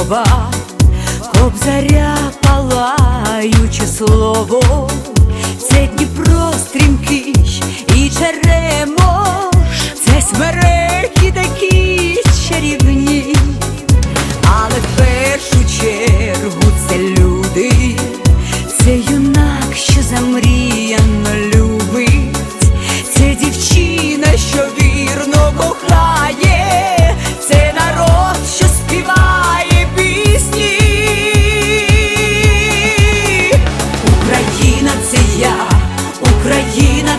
Мова, кобзаря палаюче слово, це Дніпро стрімкий і черемош, це смереки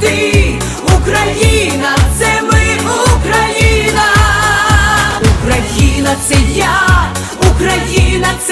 ти, Україна, це ми, Україна, Україна, це я, Україна це.